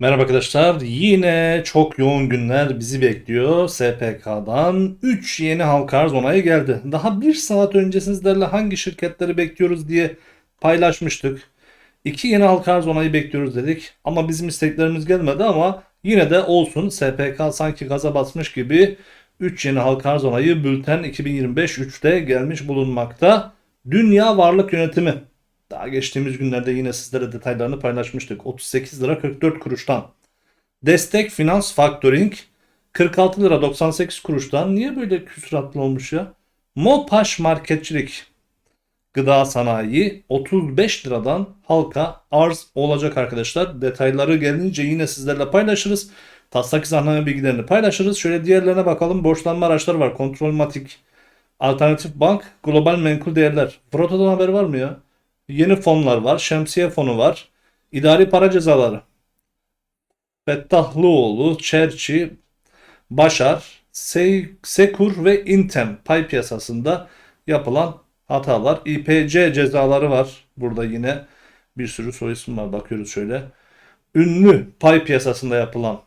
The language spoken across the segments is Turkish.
Merhaba arkadaşlar. Yine çok yoğun günler bizi bekliyor. SPK'dan 3 yeni halka arz onayı geldi. Daha 1 saat önce sizlerle hangi şirketleri bekliyoruz diye paylaşmıştık. 2 yeni halka arz onayı bekliyoruz dedik. Ama bizim isteklerimiz gelmedi ama yine de olsun. SPK sanki gaza basmış gibi 3 yeni halka arz onayı bülten 2025 3'te gelmiş bulunmakta. Dünya Varlık Yönetimi daha geçtiğimiz günlerde yine sizlere detaylarını paylaşmıştık. 38 lira 44 kuruştan. Destek Finans Factoring 46 lira 98 kuruştan. Niye böyle küsuratlı olmuş ya? Mopaş Marketçilik Gıda Sanayi 35 liradan halka arz olacak arkadaşlar. Detayları gelince yine sizlerle paylaşırız. Taslak izahname bilgilerini paylaşırız. Şöyle diğerlerine bakalım. Borçlanma araçları var. Kontrolmatik, Alternatif Bank, Global Menkul Değerler. Froto'dan haber var mı ya? Yeni fonlar var. Şemsiye fonu var. İdari para cezaları. Fettahlıoğlu, Çerçi, Başar, Se- Sekur ve Intem pay piyasasında yapılan hatalar. İPC cezaları var. Burada yine bir sürü soy isim var. Bakıyoruz şöyle. Ünlü pay piyasasında yapılan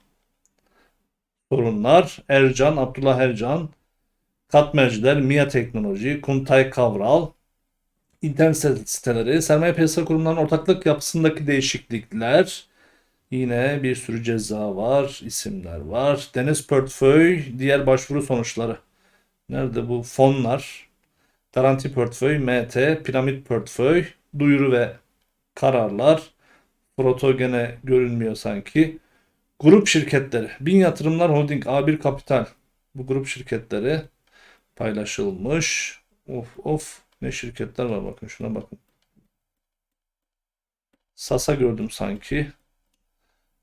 sorunlar. Ercan, Abdullah Ercan, Katmerciler, Mia Teknoloji, Kuntay Kavral, internet siteleri, sermaye piyasası kurumlarının ortaklık yapısındaki değişiklikler, yine bir sürü ceza var, isimler var. Deniz Portföy, diğer başvuru sonuçları. Nerede bu fonlar? Garanti Portföy, MT, Piramit Portföy, duyuru ve kararlar. Proto gene görünmüyor sanki. Grup şirketleri. Bin Yatırımlar Holding, A1 Kapital. Bu grup şirketleri paylaşılmış. Of of ne şirketler var bakın şuna bakın. Sasa gördüm sanki.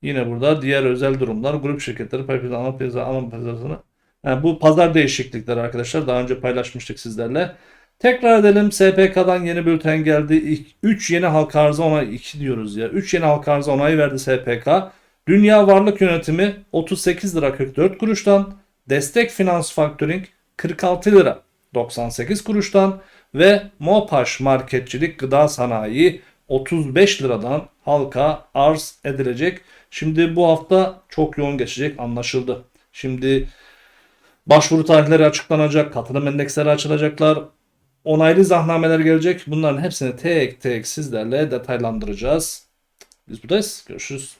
Yine burada diğer özel durumlar grup şirketleri pay ana piyasa ana piyasasını. Yani bu pazar değişiklikleri arkadaşlar daha önce paylaşmıştık sizlerle. Tekrar edelim SPK'dan yeni bülten geldi. 3 yeni halka arzı onay 2 diyoruz ya. 3 yeni halka arzı onayı verdi SPK. Dünya Varlık Yönetimi 38 lira 44 kuruştan. Destek Finans Factoring 46 lira 98 kuruştan ve Mopaş Marketçilik Gıda Sanayi 35 liradan halka arz edilecek. Şimdi bu hafta çok yoğun geçecek anlaşıldı. Şimdi başvuru tarihleri açıklanacak, katılım endeksleri açılacaklar, onaylı zahnameler gelecek. Bunların hepsini tek tek sizlerle detaylandıracağız. Biz buradayız. Görüşürüz.